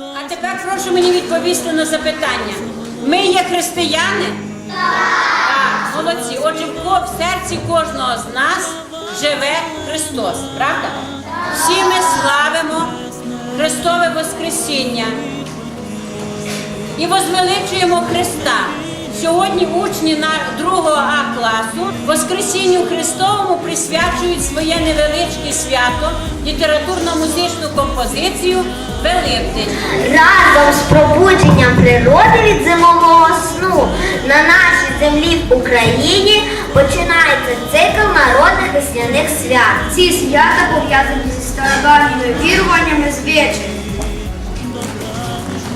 А тепер прошу мені відповісти на запитання. Ми є християни? Так. молодці. Отже, в серці кожного з нас живе Христос, правда? Всі ми славимо Христове Воскресіння і возвеличуємо Христа. Сьогодні учні на 2 А класу Воскресінню Христовому присвячують своє невеличке свято, літературно-музичну композицію Великдень. Разом з пробудженням природи від зимового сну на нашій землі в Україні починається цикл народних весняних свят. Ці свята пов'язані зі стародавніми віруваннями звичаями.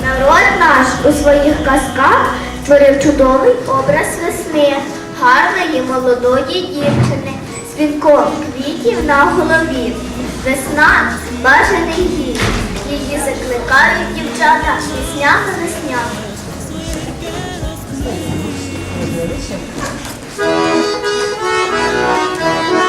Народ наш у своїх казках створив чудовий образ весни, гарної молодої дівчини з вінком квітів на голові. Весна бажаний гість. Її закликають дівчата піснями Thank Прийди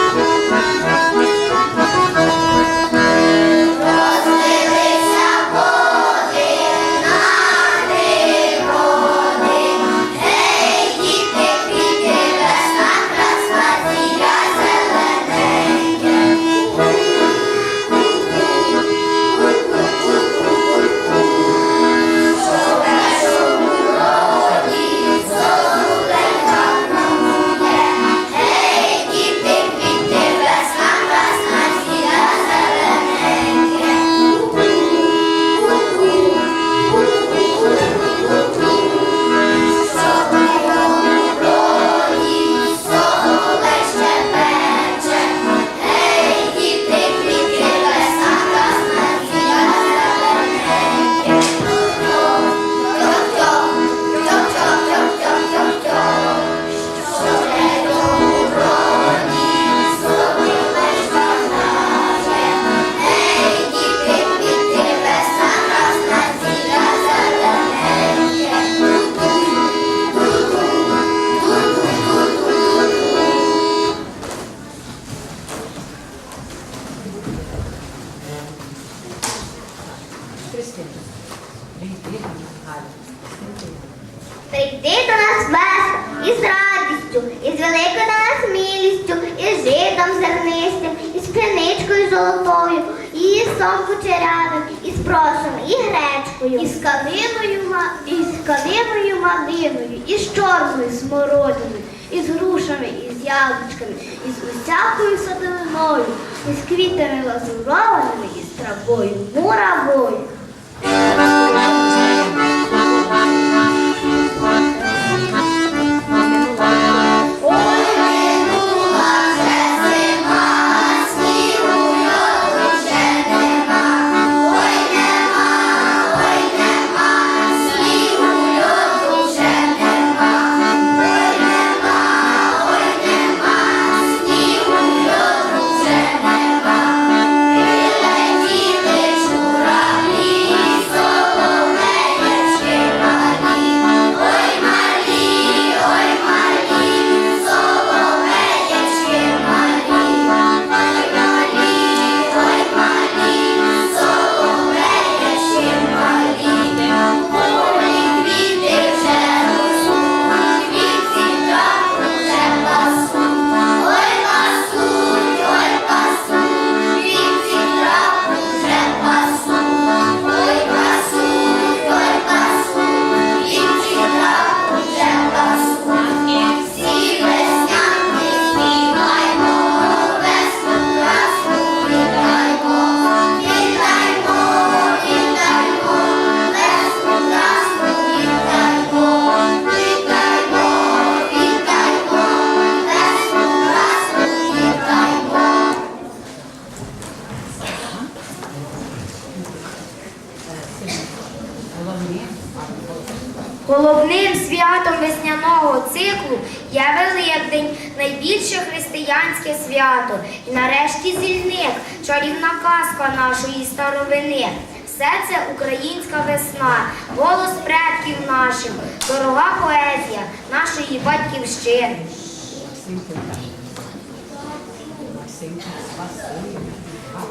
Все це українська весна, голос предків наших, дорога поезія нашої батьківщини.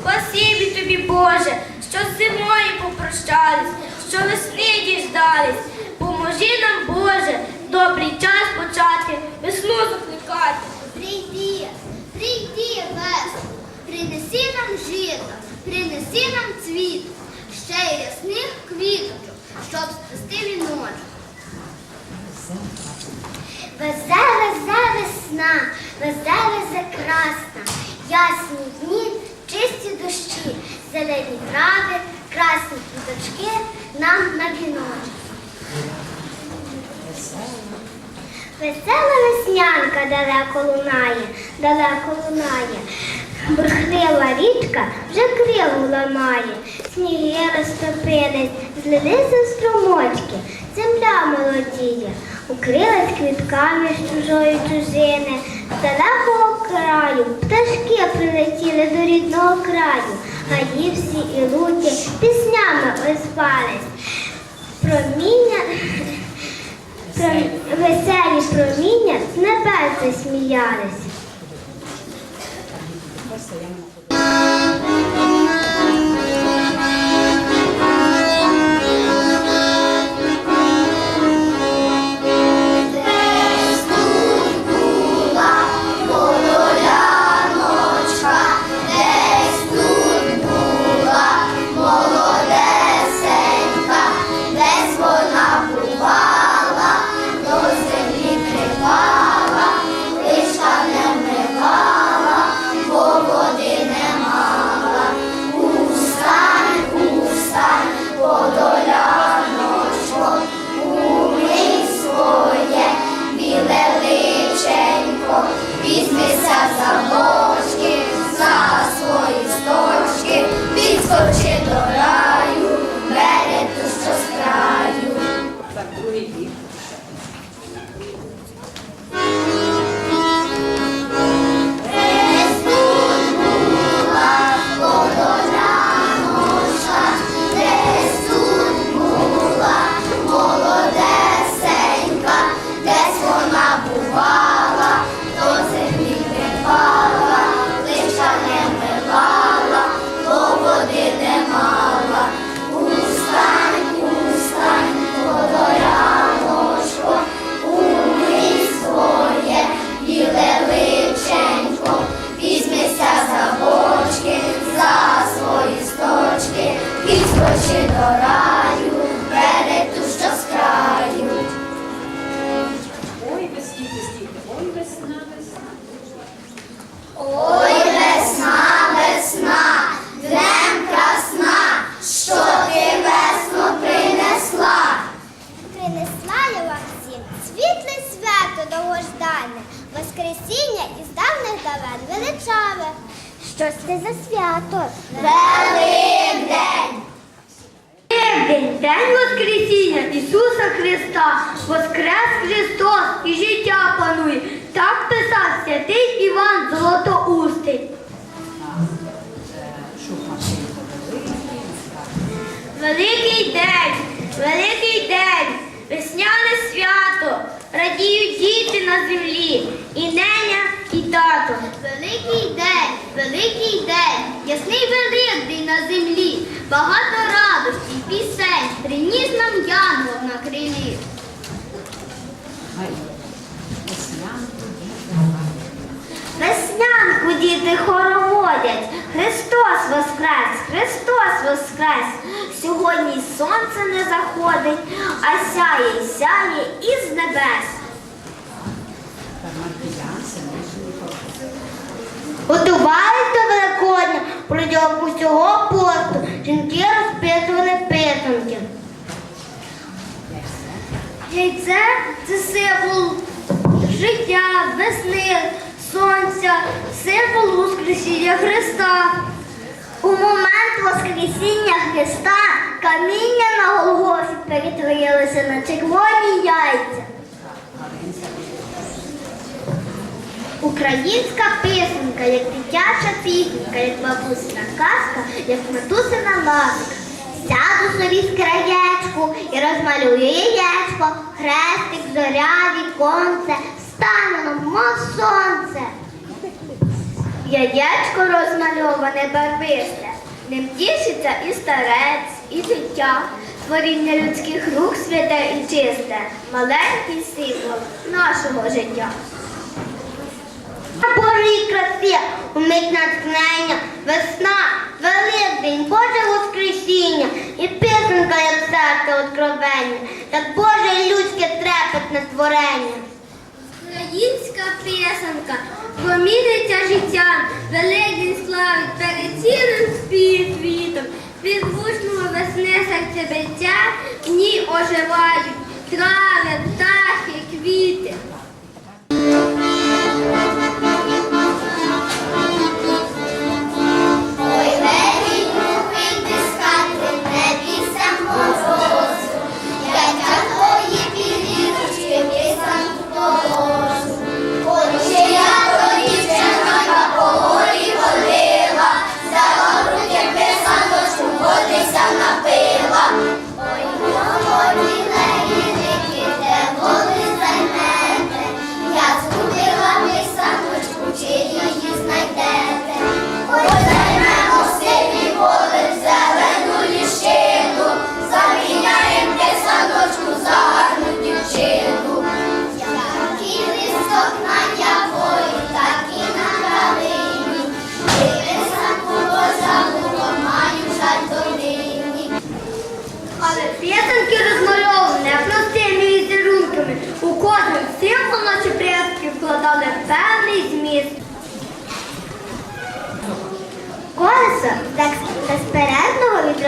Спасибі тобі, Боже, що з зимою попрощали. що весни діждались. Поможи нам, Боже, добрий час почати, весну закликати. Прийди, прийди, весну, принеси нам жито, принеси нам цвіт, ще й рясних квіточок, щоб спасти віночок. Везе, везе весна, везе, везе красна, ясні дні, чисті дощі, зелені трави, красні квіточки нам на віночок. Весела веснянка далеко лунає, далеко лунає. Бурхлива річка вже криву ламає, сніги розтопились, злилися струмочки, земля молодіє, укрилась квітками з чужої чужини, з далекого краю, пташки прилетіли до рідного краю, гаї всі і луки піснями озвались. Проміння Пром- Веселі проміння з небес засміялись. Багато радості, пісень, приніс нам янгол на крилі. Веснянку, діти хороводять, Христос воскрес, Христос воскрес. Сьогодні сонце не заходить, а сяє сяє із небес. Готувались до Великодня протягом усього посту. Жінки розпитували писанки. Яйце це символ життя, весни, сонця, символ Воскресіння Христа. У момент Воскресіння Христа каміння на Голгофі перетворилося на червоні яйця. Українська писанка, як дитяча пісенька, як бабусина казка, як матусина ласка. Сяду собі з краєчку і розмалюю яєчко, хрестик, зоря, віконце, стане нам, мов сонце. Яєчко розмальоване барвисте, ним тішиться і старець, і життя. Творіння людських рук святе і чисте, маленький символ нашого життя. Божій красі умить натхнення, весна, Великдень, Боже Воскресіння і писанка, як серце откровення, так Боже людське трепетне творення. Українська писанка проміниться життям, Великдень славить перед цілим світом. Від гучного весни серцебиття дні оживають, трави, птахи, квіти.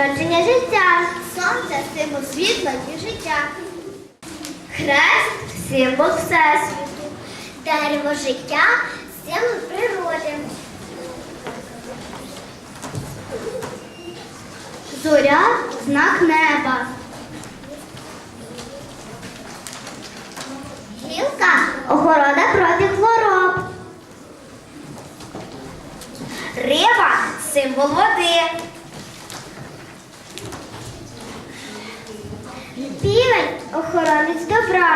Відродження життя. Сонце символ світла і життя. Хрест символ всесвіту. Дерево життя символ природи. Зоря знак неба. Гілка охорона проти хвороб. Риба символ води. Охоронець добра.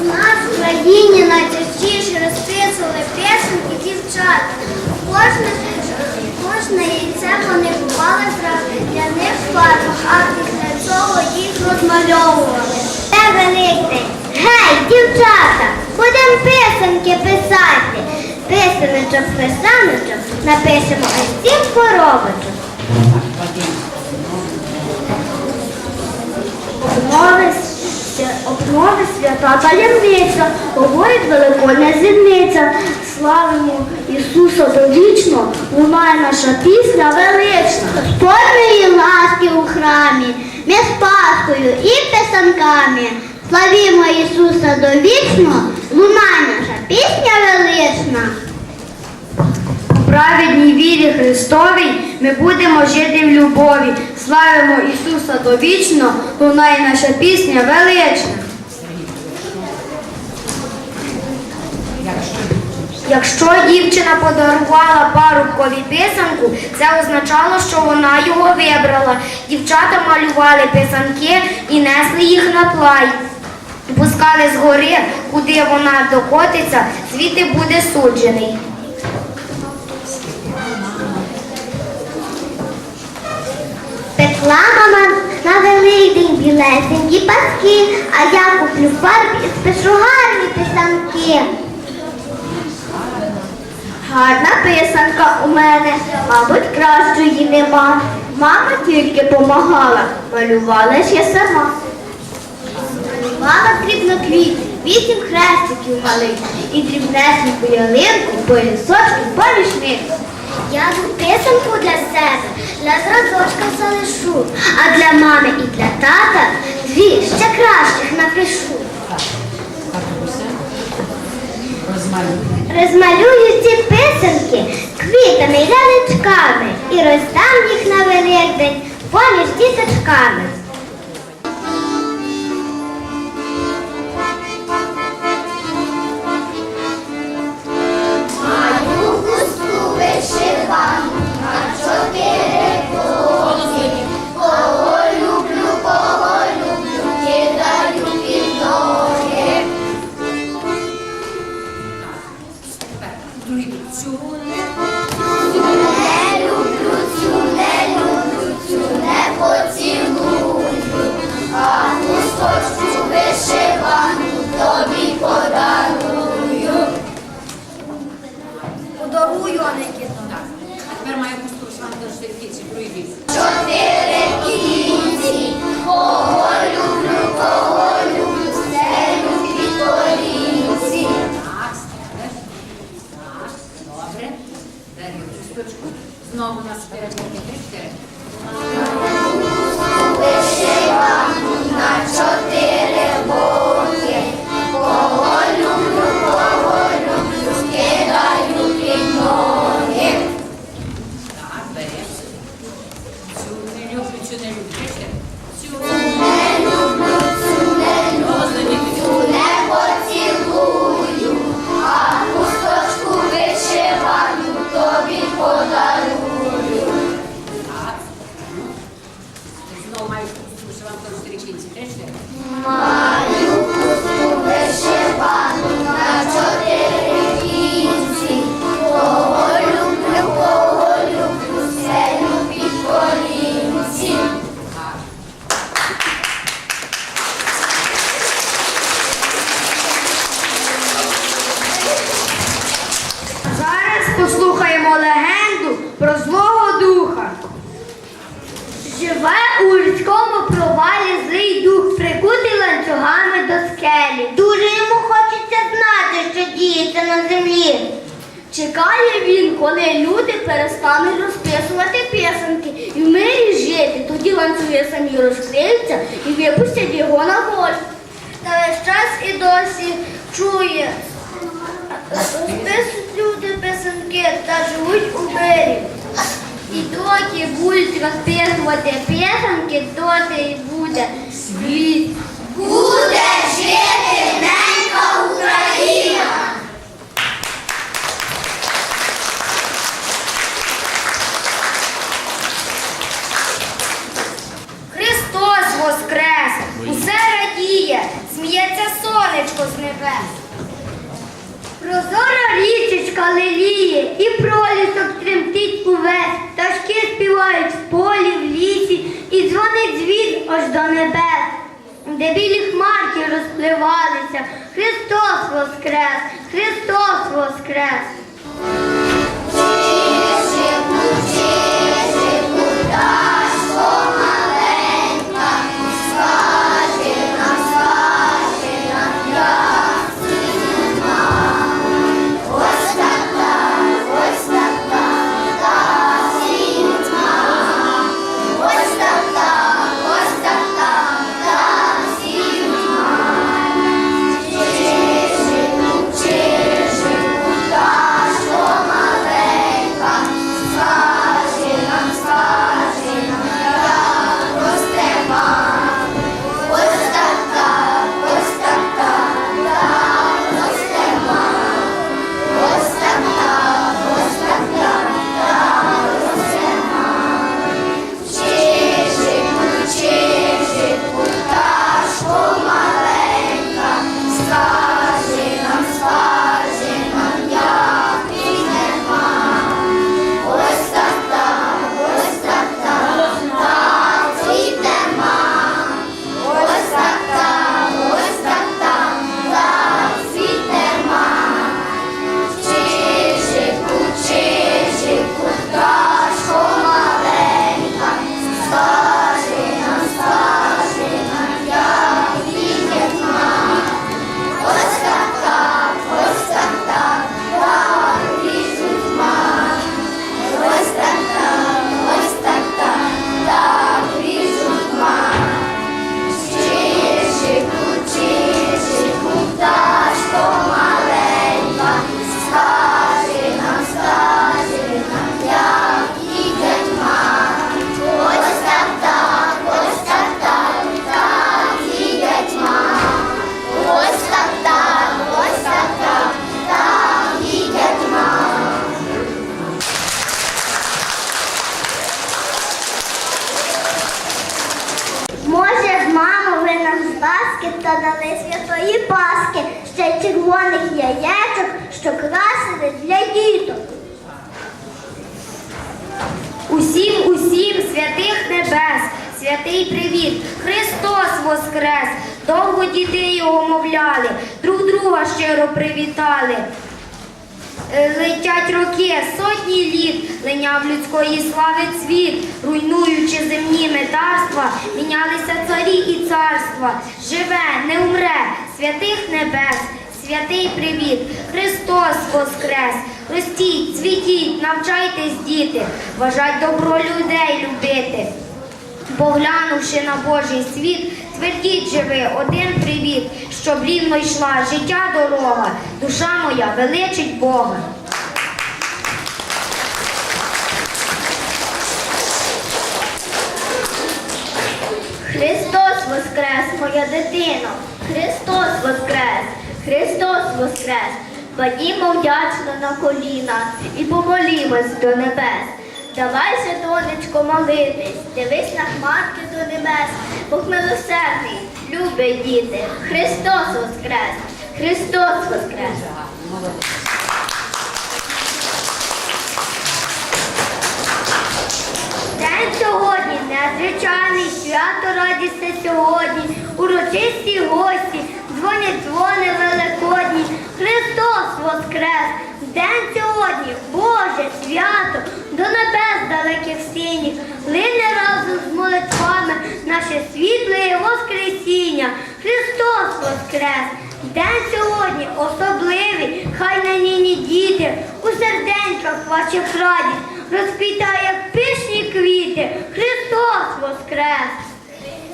У нас в країні найчастіше розписували писанки дівчата. Кожне, кожне яйце вони купали в для них фарбах, а після цього їх розмальовували. Це Великдень. Гей, дівчата, будемо писанки писати. Писаночок, писаночок, напишемо ось сім коробочок. Обнови, свята таємниця, говорить великодня зірниця. Славимо Ісуса довічно, лунає наша пісня велична. Господньої ласки у храмі, ми з Пасхою і писанками. Славімо Ісуса довічно, лунає наша пісня велична. Праведній вірі Христовій ми будемо жити в любові. Славимо Ісуса довічно, лунає наша пісня велична. Якщо дівчина подарувала парубкові писанку, це означало, що вона його вибрала. Дівчата малювали писанки і несли їх на плай. Пускали з гори, куди вона докотиться, звідти буде суджений. Пекла мама на великдень білесенькі паски, а я куплю фарб і спишу гарні писанки. Гарна писанка у мене, мабуть, кращої нема. Мама тільки помагала, малювала ж я сама. Малювала дрібно квіт, вісім хрестиків малих і дрібнесеньку ялинку, поясочки, помічник. Я писанку для себе, для зразочка залишу, а для мами і для тата дві ще кращих напишу. Розмалюю ці писанки квітами і лялечками і роздам їх на Великдень поміж діточками. діється на землі. Чекає він, коли люди перестануть розписувати пісенки і в мирі жити. Тоді ланцює самі розкриються і випустять його на волю. Та весь час і досі чує. Розписують люди писанки та живуть у мирі. І доки будуть розписувати пісенки, доти й буде світ. Буде жити ненька Україна! Христос Воскрес! Усе радіє, сміється сонечко з небес. Прозора річечка лиліє і пролісок тремтить увесь, Ташки співають в полі, в лісі, і дзвонить дзвін аж до небес, де білі хмарки розпливалися. Христос Воскрес! Христос Воскрес! Тише, тише, куда казки та дали святої Паски, ще червоних яєчок, що красили для діток. Усім, усім святих небес, святий привіт, Христос Воскрес! Довго діти його мовляли, друг друга щиро привітали. Е, летять роки, сотні літ, линяв людської слави цвіт, руйнуючи земні метарства, мінялися царі і царства. Живе, не умре, святих небес, святий привіт, Христос Воскрес! Ростіть, цвітіть, навчайтесь, діти, вважать добро людей любити. Поглянувши на Божий світ, твердіть же ви один привіт, щоб рівно йшла життя дорога, душа моя величить Бога. Христос воскрес, моя дитино! Христос воскрес! Христос воскрес! Падімо вдячно на коліна і помолімось до небес. Давайся, донечко, молитись, дивись на хмарки до небес, Бог милосердний, любить діти, Христос воскрес! Христос воскрес! День сьогодні незвичайний, свято радісне сьогодні, урочисті гості, дзвонять дзвони великодні. Христос воскрес! Свято, до небес далеких синіх, лине разом з молитвами наше світле Воскресіння. Христос воскрес! День сьогодні особливий, хай на нині діти, у серденьках ваших радість розквітає пишні квіти. Христос воскрес!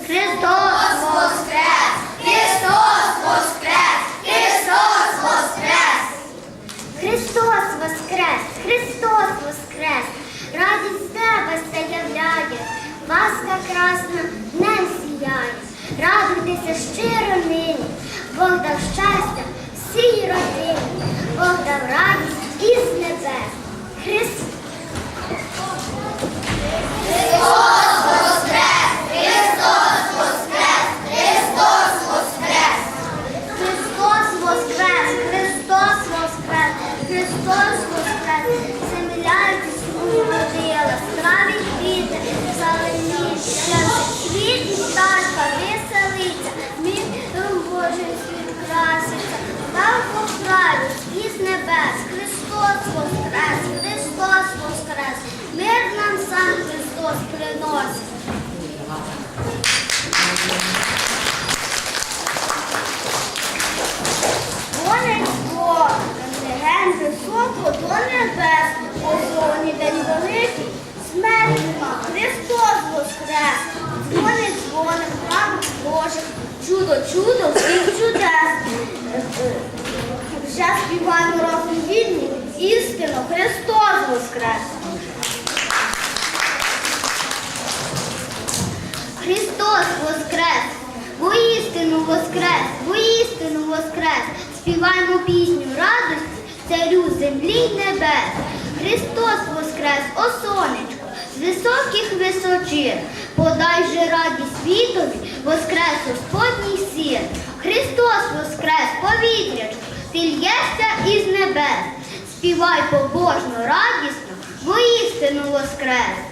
Христос воскрес! Христос воскрес! Христос воскрес! Христос воскрес! Христос воскрес! Радість неба се являє, ласка красна днем сіяє. Радуйтеся щиро нині, Бог дав щастя всій родині, Бог дав радість із небес. Христос воскрес! Христос воскрес! Христос воскрес! Земляйте свою родила, страві квіти, зелені, світ і пташка веселиться, міром Божий світ краситься, дав поправі із небес, Христос воскрес, Христос воскрес, мир нам сам Христос приносить. Дзвонить Бог, ген високо до небес, озоні день великий, смерть нема, Воскрес, дзвонить дзвоник, храм Божих, чудо, чудо, всіх чудес. Вже співаємо разом вільні, істинно, Христос воскрес. Христос воскрес! Воістину воскрес! Воістину воскрес! Співаємо пісню радості царю землі й небес. Христос воскрес, о сонечко, високих височин. Подай же радість світові, воскрес Господній син. Христос воскрес, повітрячку, ти л'єшся із небес. Співай побожно, радісно, воістину воскрес.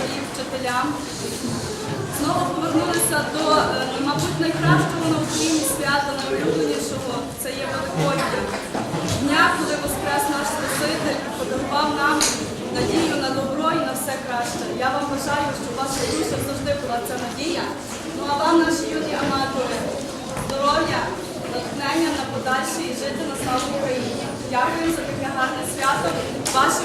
Класу вчителям, знову повернулися до, е, мабуть, найкращого на Україні свята, найулюбленішого. Це є Великодня. Дня, коли воскрес наш Спаситель подарував нам надію на добро і на все краще. Я вам бажаю, щоб в ваших душах завжди була ця надія. Ну а вам, наші юні аматори, здоров'я, натхнення на подальше і жити на славу Україні. Дякую за таке гарне свято. Ваші